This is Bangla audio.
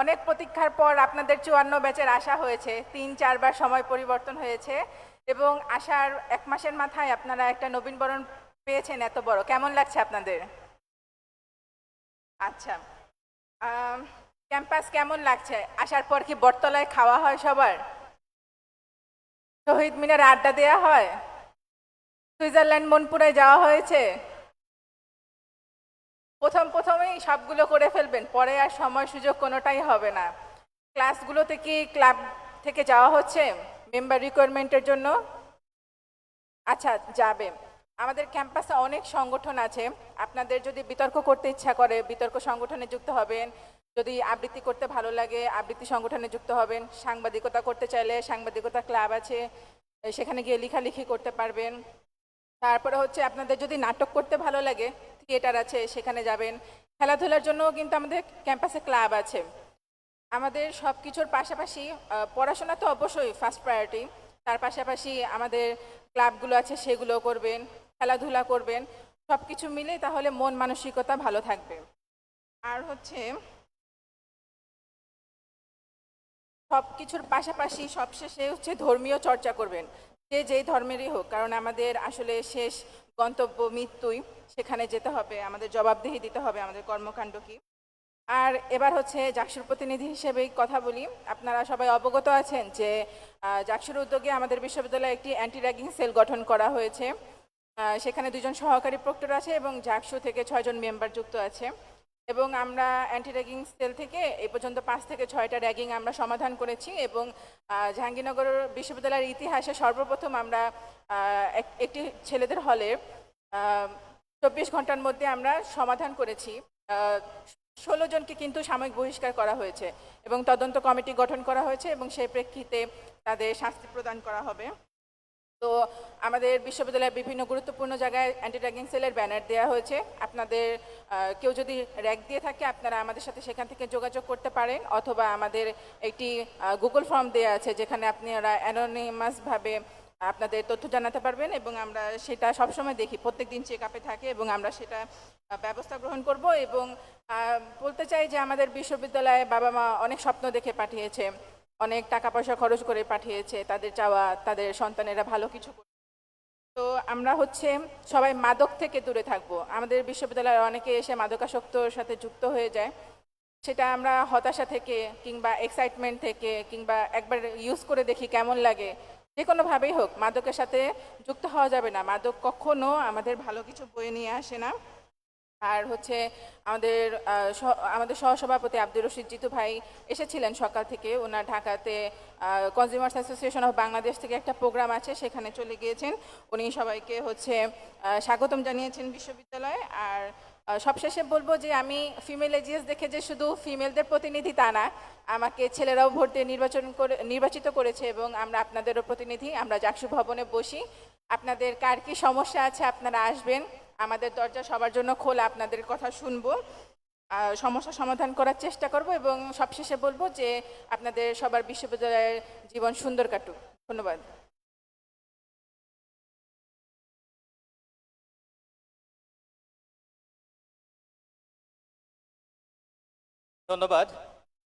অনেক প্রতীক্ষার পর আপনাদের চুয়ান্ন ব্যাচের আশা হয়েছে। তিন, চারবার সময় পরিবর্তন হয়েছে এবং আসার এক মাসের মাথায় আপনারা একটা নবীনবরণ পেয়েছেন এত বড়। কেমন লাগছে আপনাদের? আচ্ছা ক্যাম্পাস কেমন লাগছে? আসার পর কি বটতলায় খাওয়া হয় সবার? শহীদ মিনার আড্ডা দেওয়া হয়? সুইজারল্যান্ড মনপুরায় যাওয়া হয়েছে? প্রথম প্রথমেই সবগুলো করে ফেলবেন, পরে আর সময় সুযোগ কোনোটাই হবে না। ক্লাসগুলোতে কি ক্লাব থেকে যাওয়া হচ্ছে মেম্বার রিকোয়ারমেন্টের জন্য? আচ্ছা যাবে। আমাদের ক্যাম্পাসে অনেক সংগঠন আছে, আপনাদের যদি বিতর্ক করতে ইচ্ছা করে, বিতর্ক সংগঠনে যুক্ত হবেন, যদি আবৃত্তি করতে ভালো লাগে, আবৃত্তি সংগঠনে যুক্ত হবেন, সাংবাদিকতা করতে চাইলে সাংবাদিকতা ক্লাব আছে, সেখানে গিয়ে লেখালেখি করতে পারবেন। তারপরে হচ্ছে আপনাদের যদি নাটক করতে ভালো লাগে থিয়েটার আছে, সেখানে যাবেন। খেলাধুলার জন্যও কিন্তু আমাদের ক্যাম্পাসে ক্লাব আছে। আমাদের সব কিছুর পাশাপাশি পড়াশোনা তো অবশ্যই ফার্স্ট প্রায়োরিটি তার পাশাপাশি আমাদের ক্লাবগুলো আছে সেগুলো করবেন, খেলাধুলা করবেন। সব কিছু মিলে তাহলে মন মানসিকতা ভালো থাকবে। আর হচ্ছে সব কিছুর পাশাপাশি সবশেষে হচ্ছে ধর্মীয় চর্চা করবেন। যে যেই ধর্মেরই হোক, কারণ আমাদের আসলে শেষ গন্তব্য মৃত্যুই। সেখানে যেতে হবে, আমাদের জবাবদিহি দিতে হবে, আমাদের কর্মকাণ্ড কি। আর এবার হচ্ছে জাকসুর প্রতিনিধি হিসেবে কথা বলি। আপনারা সবাই অবগত আছেন যে জাকসুর উদ্যোগে আমাদের বিশ্ববিদ্যালয়ে একটি অ্যান্টি র্যাগিং সেল গঠন করা হয়েছে। সেখানে দুজন সহকারী প্রক্টর আছে এবং জাকসু থেকে ছয়জন মেম্বার যুক্ত আছে। এবং আমরা অ্যান্টি র্যাগিং সেল থেকে এ পর্যন্ত পাঁচ থেকে ছয়টা র্যাগিং আমরা সমাধান করেছি এবং জাহাঙ্গীরনগর বিশ্ববিদ্যালয়ের ইতিহাসে সর্বপ্রথম আমরা এক- একটি ছেলেদের হলে চব্বিশ ঘণ্টার মধ্যে আমরা সমাধান করেছি। ষোলো জনকে কিন্তু সাময়িক বহিষ্কার করা হয়েছে এবং তদন্ত কমিটি গঠন করা হয়েছে এবং সেই প্রেক্ষিতে তাদের শাস্তি প্রদান করা হবে। আমাদের বিশ্ববিদ্যালয়ের বিভিন্ন গুরুত্বপূর্ণ জায়গায় অ্যান্টি র্যাগিং সেলের ব্যানার দেওয়া হয়েছে আপনাদের কেউ যদি র্যাগ দিয়ে থাকে, আপনারা আমাদের সাথে সেখান থেকে যোগাযোগ করতে পারেন, অথবা আমাদের একটি গুগল ফর্ম দেওয়া আছে, যেখানে আপনারা অ্যানোনিমাসভাবে আপনাদের তথ্য জানাতে পারবেন এবং আমরা সেটা সবসময় দেখি, প্রত্যেক দিন চেক আপে থাকে এবং আমরা সেটা ব্যবস্থা গ্রহণ করব এবং বলতে চাই যে আমাদের বিশ্ববিদ্যালয়ে বাবা মা অনেক স্বপ্ন দেখে পাঠিয়েছে, অনেক টাকা পয়সা খরচ করে পাঠিয়েছে, তাদের চাওয়া, তাদের সন্তানেরা ভালো কিছু। তো আমরা হচ্ছে সবাই মাদক থেকে দূরে থাকব। আমাদের বিশ্ববিদ্যালয়ে অনেকে এসে মাদকাসক্তর সাথে যুক্ত হয়ে যায়। সেটা আমরা হতাশা থেকে কিংবা এক্সাইটমেন্ট থেকে কিংবা একবার ইউজ করে দেখি কেমন লাগে। যে কোনোভাবেই হোক, মাদকের সাথে যুক্ত হওয়া যাবে না। মাদক কখনো আমাদের ভালো কিছু বয়ে নিয়ে আসে না। আর হচ্ছে আমাদের আমাদের সহসভাপতি আব্দুর রশিদ জিতু ভাই এসেছিলেন সকাল থেকে। ওনার ঢাকাতে কনজিউমার্স অ্যাসোসিয়েশন অফ বাংলাদেশ থেকে একটা প্রোগ্রাম আছে, সেখানে চলে গিয়েছেন। উনি সবাইকে হচ্ছে স্বাগতম জানিয়েছেন বিশ্ববিদ্যালয়ে। আর সবশেষে বলব যে আমি ফিমেল এজিএস দেখে যে শুধু ফিমেলদের প্রতিনিধি তা না, আমাকে ছেলেরাও ভোট দিয়ে নির্বাচন করে, নির্বাচিত করেছে এবং আমরা আপনাদেরও প্রতিনিধি। আমরা জাকসু ভবনে বসি। আপনাদের কার কি সমস্যা আছে আপনারা আসবেন। আমাদের দরজা সবার জন্য খোলা, আপনাদের কথা শুনব। সমস্যা সমাধান করার চেষ্টা করব এবং সবশেষে বলব যে আপনাদের সবার বিশ্ববিদ্যালয়ের জীবন সুন্দর কাটুক। ধন্যবাদ। ধন্যবাদ।